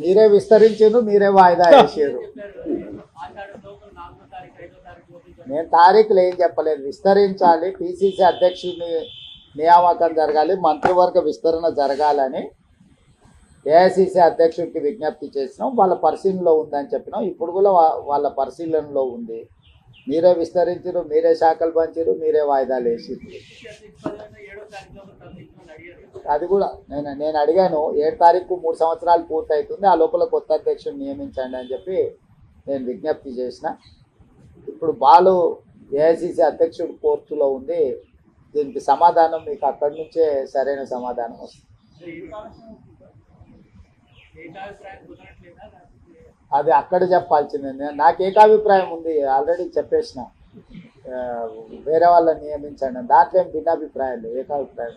మీరే విస్తరించారు మీరే వాయిదా వేసారు. నేను తారీఖులు ఏం చెప్పలేదు. విస్తరించాలి పిసిసి అధ్యక్షుడిని నియామకం జరగాలి మంత్రివర్గ విస్తరణ జరగాలని ఏఐసిసి అధ్యక్షుడికి విజ్ఞప్తి చేసినాం. వాళ్ళ పరిశీలనలో ఉందని చెప్పినాం. ఇప్పుడు కూడా వాళ్ళ పరిశీలనలో ఉంది. మీరే విస్తరించారు మీరే శాఖలు పంచారు మీరే వాయిదాలు వేసిండ్రు అధ్యక్ష పదవి ఏడో తారీఖు లోపల తరలించమని అడిగారు అది కూడా నేను నేను అడిగాను ఏడు తారీఖు మూడు సంవత్సరాలు పూర్తవుతుంది ఆ లోపల కొత్త అధ్యక్షుడు నియమించండి అని చెప్పి నేను విజ్ఞప్తి చేసిన. ఇప్పుడు బాలు ఏఐసిసి అధ్యక్షుడు కోర్టులో ఉంది దీనికి సమాధానం మీకు అక్కడి నుంచే సరైన సమాధానం వస్తుంది. అది అక్కడ చెప్పాల్సిందే. నేను నాకు ఏకాభిప్రాయం ఉంది ఆల్రెడీ చెప్పేసిన. వేరే వాళ్ళని నియమించండి. దాంట్లో ఏం భిన్నాభిప్రాయాలు? ఏకాభిప్రాయం